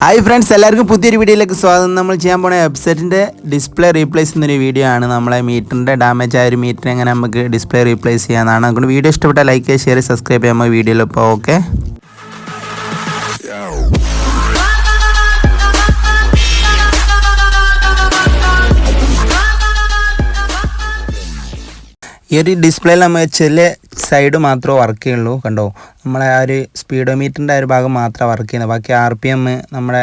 Hi friends എല്ലാവർക്കും പുതിയൊരു വീഡിയോയിലേക്ക് സ്വാഗതം. നമ്മൾ ചെയ്യാൻ പോണ വെബ്സൈറ്റിന്റെ ഡിസ്പ്ലേ റീപ്ലേസ് എന്നൊരു വീഡിയോ ആണ്. നമ്മളെ മീറ്ററിന്റെ ഡാമേജ് ആയ ഒരു മീറ്റർ എങ്ങനെ നമുക്ക് ഡിസ്പ്ലേ റീപ്ലേസ് ചെയ്യാനാണ് അതുകൊണ്ട് വീഡിയോ ഇഷ്ടപ്പെട്ട ലൈക്ക് ഷെയർ സബ്സ്ക്രൈബ് ചെയ്യാൻ ഇപ്പോൾ ഓക്കെ ഈ ഒരു ഡിസ്പ്ലേയിൽ നമ്മൾ ചില സൈഡ് മാത്രമേ വർക്ക് ചെയ്യുള്ളൂ കണ്ടോ? നമ്മളെ ആ ഒരു സ്പീഡോമീറ്ററിന്റെ ആ ഒരു ഭാഗം മാത്രമേ വർക്ക് ചെയ്യുന്നത് ബാക്കി ആർ പി എം നമ്മുടെ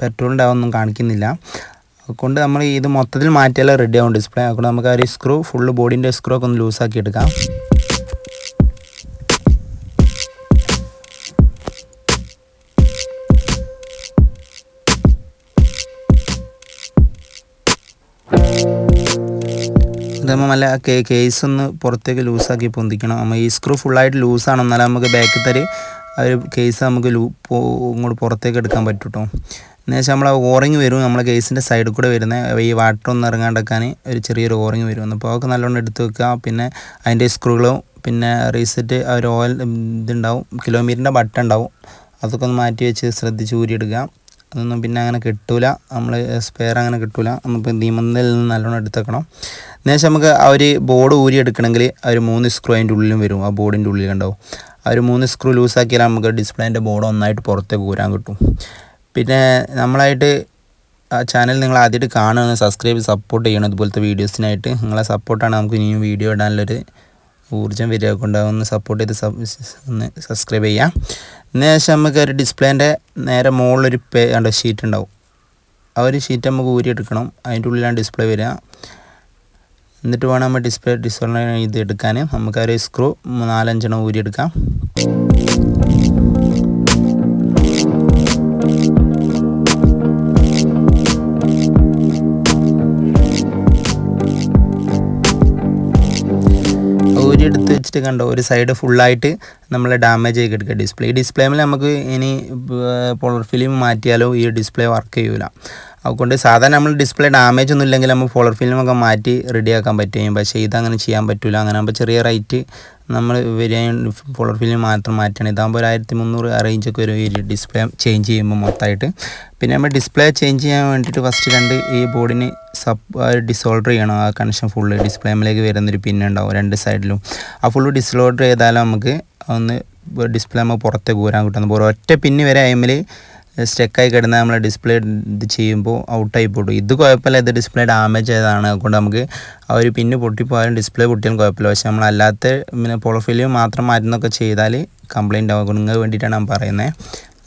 പെട്രോളിന്റെ ഒന്നും കാണിക്കുന്നില്ല. അതുകൊണ്ട് നമ്മൾ ഇത് മൊത്തത്തിൽ മാറ്റിയാലേ റെഡി ആവും ഡിസ്പ്ലേ അതുകൊണ്ട് നമുക്ക് ആ ഒരു സ്ക്രൂ ഫുള്ള് ബോഡീന്റെ സ്ക്രൂ ഒക്കെ ഒന്ന് ലൂസാക്കി എടുക്കാം. ഇതാകുമ്പോൾ നല്ല കേസ് ഒന്ന് പുറത്തേക്ക് ലൂസാക്കി പൊന്തിക്കണം. നമ്മൾ ഈ സ്ക്രൂ ഫുള്ളായിട്ട് ലൂസാണ് എന്നാലും നമുക്ക് ബാക്കിൽ തരി ആ ഒരു കേസ് നമുക്ക് ലൂ ഇങ്ങോട്ട് പുറത്തേക്ക് എടുക്കാൻ പറ്റും കേട്ടോ എന്നുവെച്ചാൽ നമ്മൾ ഓറിങ് വരും. നമ്മളെ കേസിന്റെ സൈഡിൽ കൂടെ വരുന്ന. ഈ വാട്ടർ ഒന്ന് ഇറങ്ങാണ്ടെക്കാൻ ഒരു ചെറിയൊരു ഓറിങ് വരും. അപ്പോൾ അതൊക്കെ നല്ലോണം എടുത്ത് വെക്കുക. പിന്നെ അതിന്റെ സ്ക്രൂകളും പിന്നെ റീസെറ്റ് ആ ഒരു ഓയിൽ ഇതുണ്ടാവും. കിലോമീറ്ററിന്റെ ബട്ടൺ ഉണ്ടാവും. അതൊക്കെ ഒന്ന് മാറ്റി വെച്ച് ശ്രദ്ധിച്ച് ഊരിയെടുക്കുക. അതൊന്നും പിന്നെ അങ്ങനെ കിട്ടൂല. നമ്മൾ സ്പെയർ അങ്ങനെ കിട്ടൂല. നമ്മളിപ്പോൾ നിയമത്തിൽ നിന്ന് നല്ലോണം എടുത്തേക്കണം. എന്നുവെച്ചാൽ നമുക്ക് ആ ഒരു ബോർഡ് ഊരി എടുക്കണമെങ്കിൽ ആ ഒരു മൂന്ന് സ്ക്രൂ അതിന്റെ ഉള്ളിലും വരും. ആ ബോർഡിന്റെ ഉള്ളിൽ ഉണ്ടാവും ആ ഒരു മൂന്ന് സ്ക്രൂ ലൂസാക്കിയാൽ നമുക്ക് ഡിസ്പ്ലേന്റെ ബോർഡ് ഒന്നായിട്ട് പുറത്തേക്ക് ഊരാൻ കിട്ടും. പിന്നെ നമ്മളായിട്ട് ആ ചാനൽ നിങ്ങൾ ആദ്യമായിട്ട് കാണുകയാണ്. സബ്സ്ക്രൈബ് സപ്പോർട്ട് ചെയ്യണം ഇതുപോലത്തെ വീഡിയോസിനായിട്ട് നിങ്ങളെ സപ്പോർട്ടാണ് നമുക്ക് ഇനിയും വീഡിയോ ഇടാനുള്ളൊരു ഊർജം വരിക കൊണ്ട്. ഒന്ന് സപ്പോർട്ട് ചെയ്ത് ഒന്ന് സബ്സ്ക്രൈബ് ചെയ്യാം. ശേഷം നമുക്ക് ഒരു ഡിസ്പ്ലേന്റെ നേരെ മുകളിലൊരു പേ കണ്ട ഷീറ്റ് ഉണ്ടാവും. ആ ഒരു ഷീറ്റ് നമുക്ക് ഊരിയെടുക്കണം. അതിന്റെ ഉള്ളിലാണ് ഡിസ്പ്ലേ വരിക. എന്നിട്ട് വേണം നമ്മൾ ഡിസ്പ്ലേ ഡിസ്പ്ലേ ഇത് എടുക്കാൻ. നമുക്ക് ആ ഒരു സ്ക്രൂ നാലഞ്ചെണ്ണം ഊരിയെടുക്കാം. വെച്ചിട്ട് കണ്ടോ? ഒരു സൈഡ് ഫുള്ളായിട്ട് നമ്മൾ ഡാമേജ് ആയി കിടക്കുക ഡിസ്പ്ലേ ഈ ഡിസ്പ്ലേമിൽ നമുക്ക് ഇനി പോളർ ഫിലിം മാറ്റിയാലോ ഈ ഡിസ്പ്ലേ വർക്ക് ചെയ്യൂല. അതുകൊണ്ട് സാധാരണ നമ്മൾ ഡിസ്പ്ലേ ഡാമേജ് ഒന്നും ഇല്ലെങ്കിൽ നമ്മൾ ഫോളർ ഫിലിമൊക്കെ മാറ്റി റെഡിയാക്കാൻ പറ്റും പക്ഷേ ഇതങ്ങനെ ചെയ്യാൻ പറ്റില്ല അങ്ങനെ ആകുമ്പോൾ ചെറിയ റേറ്റ് നമ്മൾ ഫോളർ ഫിലിം മാത്രം മാറ്റണം. ഇതാകുമ്പോൾ ഒരു ആയിരത്തി മുന്നൂറ് റേഞ്ചൊക്കെ ഒരു ഡിസ്പ്ലേ ചേഞ്ച് ചെയ്യുമ്പോൾ മൊത്തമായിട്ട് പിന്നെ നമ്മൾ ഡിസ്പ്ലേ ചേഞ്ച് ചെയ്യാൻ വേണ്ടിയിട്ട് ഫസ്റ്റ് രണ്ട് ഈ ബോർഡിന് സബ് ഡിസോൾഡർ ചെയ്യണം. ആ കണക്ഷൻ ഫുള്ള് ഡിസ്പ്ലേമിലേക്ക് വരുന്നൊരു പിന്നുണ്ടാവും രണ്ട് സൈഡിലും ആ ഫുള്ള് ഡിസോൾഡർ ചെയ്താലും നമുക്ക് ഒന്ന് ഡിസ്പ്ലേ നമുക്ക് പുറത്തേക്ക് ഊരാൻ കിട്ടുന്നത് ഒറ്റ പിന്ന് വരെ അയിമിൽ സ്റ്റക്കായി കിടന്ന നമ്മൾ ഡിസ്പ്ലേ ഇത് ചെയ്യുമ്പോൾ ഔട്ടായി പോട്ടു. ഇത് കുഴപ്പമില്ല ഇത് ഡിസ്പ്ലേ ഡാമേജ് ആയതാണ്. അതുകൊണ്ട് നമുക്ക് ആ ഒരു പിന്ന് പൊട്ടിപ്പോയാലും ഡിസ്പ്ലേ പൊട്ടിയാലും കുഴപ്പമില്ല പക്ഷേ നമ്മൾ അല്ലാത്ത പിന്നെ പോളോഫിലിയം മാത്രം മാറ്റുന്നൊക്കെ ചെയ്താൽ കംപ്ലയിന്റ് ആവും. നിങ്ങൾക്ക് വേണ്ടിയിട്ടാണ് ഞാൻ പറയുന്നത്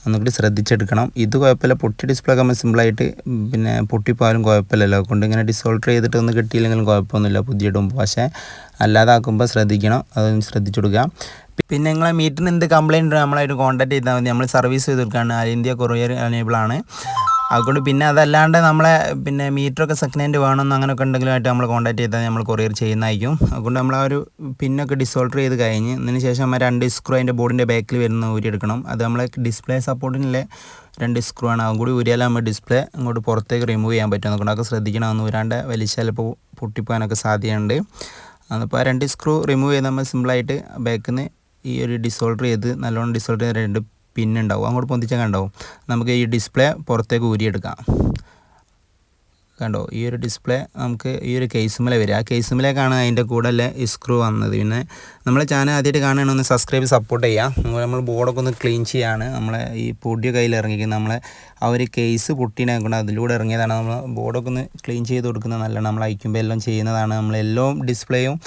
ഒന്നുകൂടി ശ്രദ്ധിച്ചെടുക്കണം. ഇത് കുഴപ്പമില്ല പൊട്ടി ഡിസ്പ്ലേ ഒക്കെ സിമ്പിളായിട്ട് പിന്നെ പൊട്ടിപ്പോയാലും കുഴപ്പമില്ലല്ലോ അതുകൊണ്ട് ഇങ്ങനെ ഡിസോൾട്ടർ ചെയ്തിട്ട് ഒന്ന് കിട്ടിയില്ലെങ്കിലും കുഴപ്പമൊന്നുമില്ല പുതിയ ഇടുമ്പോൾ പക്ഷേ അല്ലാതാക്കുമ്പോൾ ശ്രദ്ധിക്കണം. അതൊന്ന് ശ്രദ്ധിച്ചു കൊടുക്കുക. പിന്നെ നിങ്ങളെ മീറ്ററിന് എന്ത് കംപ്ലയിന്റ് നമ്മളായിട്ട് കോൺടാക്ട് ചെയ്താൽ മതി. നമ്മൾ സർവീസ് ചെയ്ത് കൊടുക്കുകയാണ് ആൽ ഇന്ത്യ കൊറിയർ അനേബിൾ ആണ്. അതുകൊണ്ട് പിന്നെ അതല്ലാണ്ട് നമ്മളെ പിന്നെ മീറ്ററൊക്കെ സെക്കൻഡ് ഹാൻഡ് വേണമെന്ന് അങ്ങനെയൊക്കെ ഉണ്ടെങ്കിലുമായിട്ട് നമ്മൾ കോൺടാക്ട് ചെയ്താൽ നമ്മൾ കൊറിയർ ചെയ്യുന്നതായിരിക്കും. അതുകൊണ്ട് നമ്മൾ ആ ഒരു പിന്നൊക്കെ ഡിസോൾട്ടർ ചെയ്ത് കഴിഞ്ഞ് അതിന് ശേഷം നമ്മൾ രണ്ട് സ്ക്രൂ അതിന്റെ ബോർഡിന്റെ ബാക്കിൽ വരുന്ന ഊരിയെടുക്കണം അത് നമ്മളെ ഡിസ്പ്ലേ സപ്പോർട്ടിനുള്ള രണ്ട് സ്ക്രൂ ആണ്. അതും കൂടി ഊരിയാൽ നമ്മൾ ഡിസ്പ്ലേ അങ്ങോട്ട് പുറത്തേക്ക് റിമൂവ് ചെയ്യാൻ പറ്റും. അതൊക്കെ ശ്രദ്ധിക്കണം. ഒന്ന് ഊരാണ്ട് വലിച്ചാൽ ചിലപ്പോൾ പൊട്ടിപ്പോകാനൊക്കെ സാധ്യതയുണ്ട്. അതിപ്പോൾ ആ രണ്ട് സ്ക്രൂ റിമൂവ് ചെയ്ത് നമ്മൾ സിമ്പിളായിട്ട് ബാക്കിൽ നിന്ന് ഈ ഒരു ഡിസോൾഡർ ചെയ്ത് നല്ലോണം ഡിസോൾഡർ ചെയ്ത് രണ്ട് പിന്നുണ്ടാവും അങ്ങോട്ട് പൊന്തിച്ചാൽ കണ്ടാവും. നമുക്ക് ഈ ഡിസ്പ്ലേ പുറത്തേക്ക് ഊരിയെടുക്കാം. കണ്ടോ? ഈ ഒരു ഡിസ്പ്ലേ നമുക്ക് ഈ ഒരു കേസുമല വരിക. ആ കേസുമലേക്കാണ് അതിന്റെ കൂടെ അല്ലേ സ്ക്രൂ വന്നത്. പിന്നെ നമ്മളെ ചാനൽ ആദ്യമായിട്ട് കാണുകയാണെങ്കിൽ ഒന്ന് സബ്സ്ക്രൈബ് സപ്പോർട്ട് ചെയ്യുക. നമ്മൾ ബോർഡൊക്കെ ഒന്ന് ക്ലീൻ ചെയ്യാണ് നമ്മളെ ഈ പൊടിയ കയ്യിൽ ഇറങ്ങിക്കുന്നത് നമ്മളെ ആ ഒരു കേസ് പൊട്ടിനെ കൊണ്ട് അതിലൂടെ ഇറങ്ങിയതാണ്. നമ്മൾ ബോർഡൊക്കെ ഒന്ന് ക്ലീൻ ചെയ്ത് കൊടുക്കുന്നത് നല്ലതാണ്. നമ്മൾ അയക്കുമ്പോൾ എല്ലാം ചെയ്യുന്നതാണ്. നമ്മളെല്ലാം ഡിസ്പ്ലേയും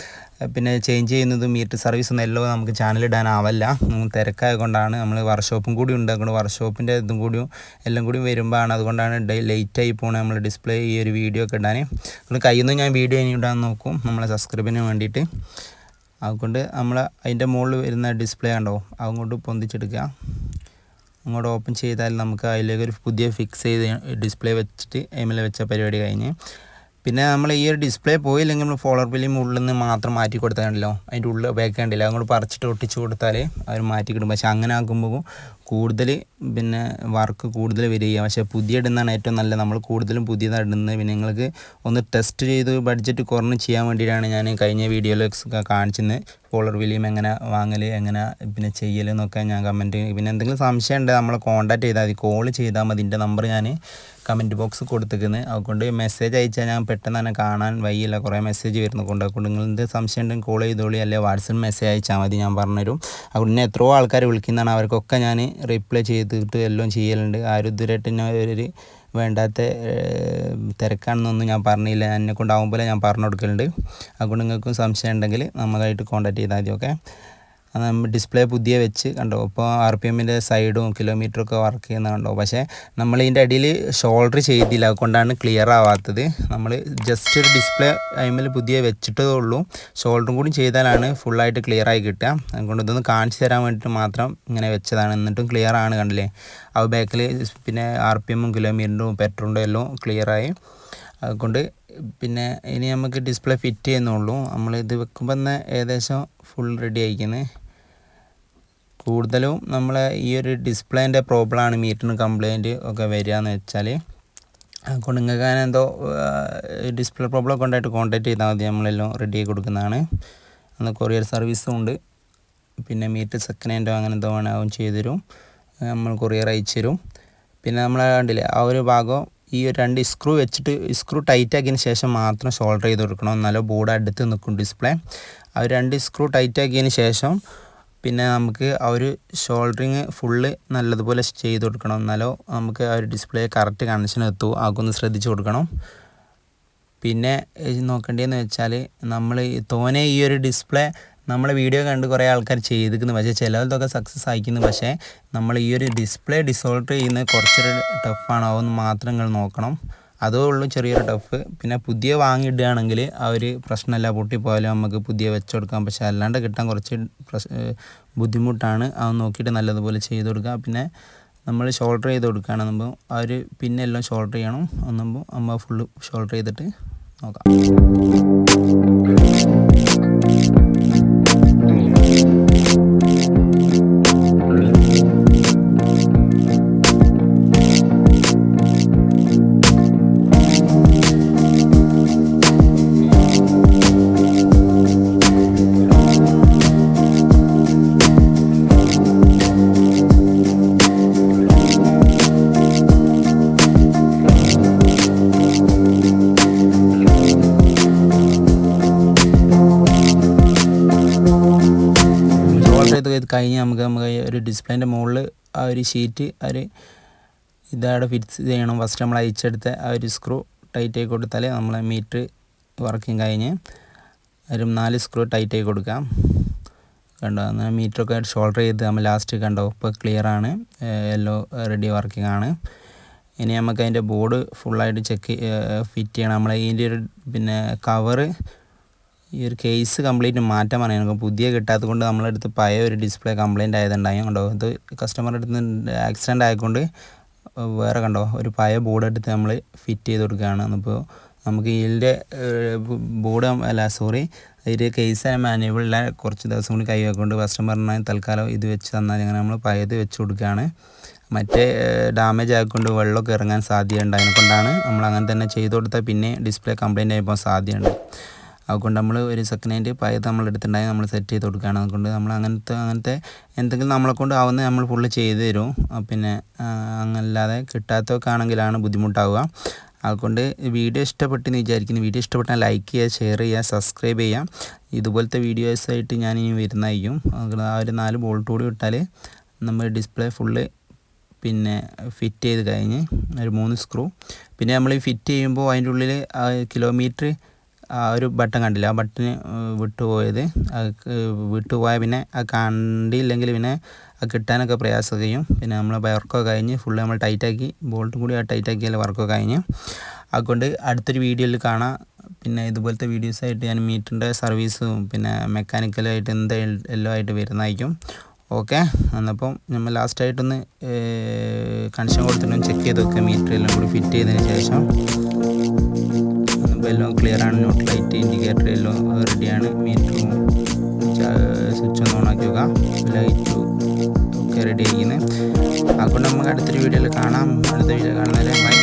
പിന്നെ ചേഞ്ച് ചെയ്യുന്നതും മീറ്റർ സർവീസ് ഒന്നും എല്ലാം നമുക്ക് ചാനൽ തിരക്കായതുകൊണ്ടാണ് തിരക്കായത് കൊണ്ടാണ് നമ്മൾ വർക്ക്ഷോപ്പും കൂടി ഉണ്ട്. അതുകൊണ്ട് വർക്ക്ഷോപ്പിന്റെ ഇതും കൂടിയും എല്ലാം കൂടി വരുമ്പോഴാണ് അതുകൊണ്ടാണ് ലേറ്റായി പോകണത് നമ്മൾ ഡിസ്പ്ലേ ഈ ഒരു വീഡിയോ ഒക്കെ ഇടാൻ അതുകൊണ്ട് കയ്യിൽ ഞാൻ വീഡിയോ ഇനി ഇടാൻ നോക്കും. നമ്മളെ സബ്സ്ക്രൈബിന് വേണ്ടിയിട്ട്. അതുകൊണ്ട് നമ്മൾ അതിന്റെ മുകളിൽ വരുന്ന ഡിസ്പ്ലേ ഉണ്ടോ അങ്ങോട്ട് പൊന്തിച്ചെടുക്കുക. അങ്ങോട്ട് ഓപ്പൺ ചെയ്താൽ നമുക്ക് അതിലേക്ക് ഒരു പുതിയ ഫിക്സ് ചെയ്ത് ഡിസ്പ്ലേ വെച്ചിട്ട് എമിൽ വെച്ച പരിപാടി കഴിഞ്ഞ് പിന്നെ നമ്മൾ ഈ ഒരു ഡിസ്പ്ലേ പോയില്ലെങ്കിൽ നമ്മൾ ഫോളോർ ഫിലിം ഉള്ളിൽ നിന്ന് മാത്രം മാറ്റി കൊടുത്താൽ കണ്ടല്ലോ? അതിന്റെ ഉള്ളിൽ ബാക്ക് കണ്ടില്ല? അങ്ങോട്ട് പറിച്ചിട്ട് ഒട്ടിച്ച് കൊടുത്താൽ അവർ മാറ്റി കിട്ടും. പക്ഷേ അങ്ങനെ ആക്കുമ്പോൾ കൂടുതൽ പിന്നെ വർക്ക് കൂടുതൽ വരിക പക്ഷേ പുതിയ ഇടുന്നതാണ് ഏറ്റവും നല്ലത്. നമ്മൾ കൂടുതലും പുതിയതാണ് ഇടുന്നത് പിന്നെ നിങ്ങൾക്ക് ഒന്ന് ടെസ്റ്റ് ചെയ്ത് ബഡ്ജറ്റ് കുറഞ്ഞ് ചെയ്യാൻ വേണ്ടിയിട്ടാണ് ഞാൻ കഴിഞ്ഞ വീഡിയോയിലൊക്കെ കാണിച്ചത് കോളർ വിലയും എങ്ങനെ വാങ്ങൽ എങ്ങനെ പിന്നെ ചെയ്യൽ എന്നൊക്കെ ഞാൻ കമന്റ് പിന്നെ എന്തെങ്കിലും സംശയം ഉണ്ട് നമ്മളെ കോൺടാക്ട് ചെയ്താൽ മതി. കോൾ ചെയ്താൽ മതി. എന്റെ നമ്പർ ഞാൻ കമന്റ് ബോക്സ് കൊടുത്തിരിക്കുന്നത്. അതുകൊണ്ട് മെസ്സേജ് അയച്ചാൽ ഞാൻ പെട്ടെന്ന് തന്നെ കാണാൻ വയ്യില്ല കുറേ മെസ്സേജ് വരുന്നതുകൊണ്ട് അതുകൊണ്ട് നിങ്ങൾ എന്ത് സംശയം ഉണ്ടെങ്കിൽ കോൾ ചെയ്തോളി. അല്ലെങ്കിൽ വാട്സപ്പ് മെസ്സേജ് അയച്ചാൽ മതി. ഞാൻ പറഞ്ഞുതരും. അതുകൊണ്ട് എത്രയോ ആൾക്കാർ വിളിക്കുന്നതാണ്. അവർക്കൊക്കെ ഞാൻ റിപ്ലൈ ചെയ്തിട്ട് എല്ലാം ചെയ്യലുണ്ട്. ആരും ഇതുവരെയായിട്ട് ഞാൻ ഒരു വേണ്ടാത്ത തിരക്കാണെന്നൊന്നും ഞാൻ പറഞ്ഞില്ല. എന്നെ കൊണ്ടാവുമ്പോൾ ഞാൻ പറഞ്ഞു കൊടുക്കലുണ്ട്. അതുകൊണ്ട് നിങ്ങൾക്കും സംശയം ഉണ്ടെങ്കിൽ നമ്മളായിട്ട് കോൺടാക്ട് ചെയ്താൽ മതി ഓക്കെ ഡിസ്പ്ലേ പുതിയ വെച്ച് കണ്ടോ? ഇപ്പോൾ ആർ പി എമ്മിന്റെ സൈഡും കിലോമീറ്ററൊക്കെ വർക്ക് ചെയ്യുന്ന കണ്ടോ? പക്ഷേ നമ്മൾ ഇതിന്റെ അടിയിൽ ഷോൾഡർ ചെയ്തില്ല. അതുകൊണ്ടാണ് ക്ലിയർ ആവാത്തത്. നമ്മൾ ജസ്റ്റ് ഒരു ഡിസ്പ്ലേ ടൈമിൽ പുതിയ വെച്ചിട്ടേ ഉള്ളൂ. ഷോൾഡറും കൂടി ചെയ്താലാണ് ഫുള്ളായിട്ട് ക്ലിയർ ആയി കിട്ടുക. അതുകൊണ്ട് ഇതൊന്ന് കാണിച്ചു തരാൻ വേണ്ടിയിട്ട് മാത്രം ഇങ്ങനെ വെച്ചതാണ്. എന്നിട്ടും ക്ലിയർ ആണ് കണ്ടില്ലേ? ആ ബാക്കിൽ പിന്നെ ആർ പി എമ്മും കിലോമീറ്ററും പെട്രോളും എല്ലാം ക്ലിയറായി അതുകൊണ്ട് പിന്നെ ഇനി നമുക്ക് ഡിസ്പ്ലേ ഫിറ്റ് ചെയ്യുന്നുള്ളൂ. നമ്മൾ ഇത് വെക്കുമ്പോൾ തന്നെ ഏകദേശം ഫുൾ റെഡി ആയിരിക്കുന്നത് കൂടുതലും നമ്മൾ ഈ ഒരു ഡിസ്പ്ലേന്റെ പ്രോബ്ലമാണ് മീറ്ററിന് കംപ്ലയിന്റ് ഒക്കെ വരിക എന്ന് വെച്ചാൽ അതുകൊണ്ട് എന്തോ ഡിസ്പ്ലേ പ്രോബ്ലം ഒക്കെ ഉണ്ടായിട്ട് കോൺടാക്ട് ചെയ്താൽ മതി. നമ്മളെല്ലാം റെഡി ആക്കി കൊടുക്കുന്നതാണ്. അന്ന് കൊറിയർ സർവീസും ഉണ്ട്. പിന്നെ മീറ്റ് സെക്കൻഡ് ഹാൻഡോ അങ്ങനെ എന്തോ വേണമെങ്കിൽ ചെയ്തു തരും നമ്മൾ കൊറിയർ അയച്ചു തരും പിന്നെ നമ്മളെ കണ്ടില്ലേ ആ ഒരു ഭാഗം ഈ രണ്ട് സ്ക്രൂ വെച്ചിട്ട് സ്ക്രൂ ടൈറ്റ് ആക്കിയതിന് ശേഷം മാത്രം ഷോൾഡർ ചെയ്ത് കൊടുക്കണം. എന്നാലോ ബോർഡ് അടുത്ത് നിൽക്കും ഡിസ്പ്ലേ ആ രണ്ട് സ്ക്രൂ ടൈറ്റ് ആക്കിയതിന് ശേഷം പിന്നെ നമുക്ക് ആ ഒരു ഷോൾഡറിങ് ഫുള്ള് നല്ലതുപോലെ ചെയ്ത് കൊടുക്കണം. എന്നാലോ നമുക്ക് ആ ഒരു ഡിസ്പ്ലേ കറക്റ്റ് കണക്ഷൻ എത്തുമോ ആക്കൊന്ന് ശ്രദ്ധിച്ച് കൊടുക്കണം. പിന്നെ നോക്കേണ്ടതെന്ന് വെച്ചാൽ നമ്മൾ തോനെ ഈ ഒരു ഡിസ്പ്ലേ നമ്മളെ വീഡിയോ കണ്ട് കുറേ ആൾക്കാർ ചെയ്തിരിക്കുന്നു. പക്ഷേ ചിലതൊക്കെ സക്സസ് ആയിക്കുന്നു. പക്ഷേ നമ്മൾ ഈ ഒരു ഡിസ്പ്ലേ ഡിസോൾട്ട് ചെയ്യുന്നത് കുറച്ചൊരു ടഫാണ് എന്ന് മാത്രം നിങ്ങൾ നോക്കണം. അതേ ഉള്ളൂ ചെറിയൊരു ടഫ് പിന്നെ പുതിയ വാങ്ങിയിടുകയാണെങ്കിൽ ആ ഒരു പ്രശ്നമല്ല. പൊട്ടിപ്പോയാലും നമുക്ക് പുതിയ വെച്ച് കൊടുക്കാം പക്ഷേ അല്ലാണ്ട് കിട്ടാൻ കുറച്ച് ബുദ്ധിമുട്ടാണ്. അത് നോക്കിയിട്ട് നല്ലതുപോലെ ചെയ്ത് കൊടുക്കുക. പിന്നെ നമ്മൾ ഷോൾഡർ ചെയ്ത് കൊടുക്കുകയാണെന്നുമ്പോൾ ആ ഒരു പിന്നെ എല്ലാം ഷോൾഡർ ചെയ്യണം. എന്നുമ്പോൾ നമ്മൾ ഫുള്ള് ഷോൾഡർ ചെയ്തിട്ട് നോക്കാം. കഴിഞ്ഞ് നമുക്ക് നമുക്ക് ഒരു ഡിസ്പ്ലേന്റെ മുകളിൽ ആ ഒരു ഷീറ്റ് ഒരു ഇതവിടെ ഫിക്സ് ചെയ്യണം. ഫസ്റ്റ് നമ്മൾ അയച്ചെടുത്ത ആ ഒരു സ്ക്രൂ ടൈറ്റ് ആയി കൊടുത്താലേ നമ്മൾ മീറ്റർ വർക്കിംഗ് കഴിഞ്ഞ് ഒരു നാല് സ്ക്രൂ ടൈറ്റ് ആയി കൊടുക്കാം. കണ്ടോ? എന്നാൽ മീറ്ററൊക്കെ ഷോൾഡർ ചെയ്ത് നമ്മൾ ലാസ്റ്റ് കണ്ടോ? ഇപ്പോൾ ക്ലിയർ ആണ്. എല്ലോ റെഡി വർക്കിംഗ് ആണ്. ഇനി നമുക്ക് അതിന്റെ ബോർഡ് ഫുള്ളായിട്ട് ചെക്ക് ഫിറ്റ് ചെയ്യണം. നമ്മൾ ഇതിന്റെ ഒരു പിന്നെ കവറ് ഈ ഒരു കേസ് കംപ്ലീറ്റ് മാറ്റാൻ പറയാം നമുക്ക് പുതിയ കിട്ടാത്തത് കൊണ്ട് നമ്മളെടുത്ത് പഴയ ഒരു ഡിസ്പ്ലേ കംപ്ലയിന്റ് ആയതുണ്ടായി. കണ്ടോ? ഇത് കസ്റ്റമറുടെ അടുത്ത് ആക്സിഡന്റ് ആയതുകൊണ്ട് വേറെ കണ്ടോ? ഒരു പഴയ ബോർഡ് എടുത്ത് നമ്മൾ ഫിറ്റ് ചെയ്ത് കൊടുക്കുകയാണ്. അപ്പോൾ നമുക്ക് ഇതിന്റെ ബോർഡ് അല്ല സോറി അതിൽ കേസ് മാനുവലില്ല കുറച്ച് ദിവസം കൂടി കൈ വെക്കൊണ്ട് കസ്റ്റമറിനെ തൽക്കാലം ഇത് വെച്ച് തന്നാൽ അങ്ങനെ നമ്മൾ പഴയത് വെച്ച് കൊടുക്കുകയാണ്. മറ്റേ ഡാമേജ് ആയിക്കൊണ്ട് വെള്ളമൊക്കെ ഇറങ്ങാൻ സാധ്യതയുണ്ട്. അതിനെക്കൊണ്ടാണ് നമ്മൾ അങ്ങനെ തന്നെ ചെയ്ത് കൊടുത്താൽ പിന്നെ ഡിസ്പ്ലേ കംപ്ലയിന്റ് ആയിപ്പോൾ സാധ്യതയുണ്ട്. അതുകൊണ്ട് നമ്മൾ ഒരു സെക്കൻഡ് ഹാൻഡ് പൈ നമ്മൾ എടുത്തിട്ടുണ്ടായി നമ്മൾ സെറ്റ് ചെയ്ത് കൊടുക്കുകയാണ്. അതുകൊണ്ട് നമ്മൾ അങ്ങനത്തെ അങ്ങനത്തെ എന്തെങ്കിലും നമ്മളെ കൊണ്ട് ആവുന്നത് നമ്മൾ ഫുള്ള് ചെയ്ത് തരും. പിന്നെ അങ്ങനല്ലാതെ കിട്ടാത്തതൊക്കെ ആണെങ്കിലാണ് ബുദ്ധിമുട്ടാവുക. അതുകൊണ്ട് വീഡിയോ ഇഷ്ടപ്പെട്ടെന്ന് വിചാരിക്കുന്നു. വീഡിയോ ഇഷ്ടപ്പെട്ടാൽ ലൈക്ക് ചെയ്യുക ഷെയർ ചെയ്യുക സബ്സ്ക്രൈബ് ചെയ്യുക. ഇതുപോലത്തെ വീഡിയോസായിട്ട് ഞാൻ ഇനി വരുന്നതായിരിക്കും. ആ ഒരു നാല് ബോൾട്ട് കൂടി ഇട്ടാൽ നമ്മൾ ഡിസ്പ്ലേ ഫുള്ള് പിന്നെ ഫിറ്റ് ചെയ്ത് കഴിഞ്ഞ് ഒരു മൂന്ന് സ്ക്രൂ പിന്നെ നമ്മൾ ഫിറ്റ് ചെയ്യുമ്പോൾ അതിന്റെ ഉള്ളിൽ കിലോമീറ്റർ ആ ഒരു ബട്ടൺ കണ്ടില്ല. ആ ബട്ടൺ വിട്ടുപോയത്. വിട്ടുപോയ പിന്നെ ആ കണ്ടില്ലെങ്കിൽ പിന്നെ അത് കിട്ടാനൊക്കെ പ്രയാസം ചെയ്യും. പിന്നെ നമ്മൾ വർക്കൊക്കെ കഴിഞ്ഞ് ഫുള്ള് നമ്മൾ ടൈറ്റാക്കി ബോൾട്ടും കൂടി ആ ടൈറ്റാക്കിയാൽ വർക്കൊക്കെ കഴിഞ്ഞ്. അതുകൊണ്ട് അടുത്തൊരു വീഡിയോയിൽ കാണാം. പിന്നെ ഇതുപോലത്തെ വീഡിയോസായിട്ട് ഞാൻ മീറ്ററിന്റെ സർവീസും പിന്നെ മെക്കാനിക്കലായിട്ട് എന്ത് എല്ലാം ആയിട്ട് വരുന്നതായിരിക്കും. ഓക്കെ എന്നപ്പം നമ്മൾ ലാസ്റ്റായിട്ടൊന്ന് കണക്ഷൻ കൊടുത്തിട്ടൊന്ന് ചെക്ക് ചെയ്ത് വെക്കുക മീറ്റർ എല്ലാം കൂടി ഫിറ്റ് ചെയ്തതിന് ശേഷം. എല്ലാം ക്ലിയർ ആണ് നോട്ട് ലൈറ്റ് ഇൻഡിക്കേറ്റർ എല്ലാം റെഡിയാണ് മീറ്ററും സ്വിച്ച് ഒന്ന് ഓൺ ആക്കി വെക്കാം ലൈറ്റ് ഒക്കെ റെഡി ആയിരിക്കുന്നത് അതുകൊണ്ട് നമുക്ക് അടുത്തൊരു വീഡിയോയിൽ കാണാം. അടുത്ത വീഡിയോ കാണുന്നതിലെ ബൈ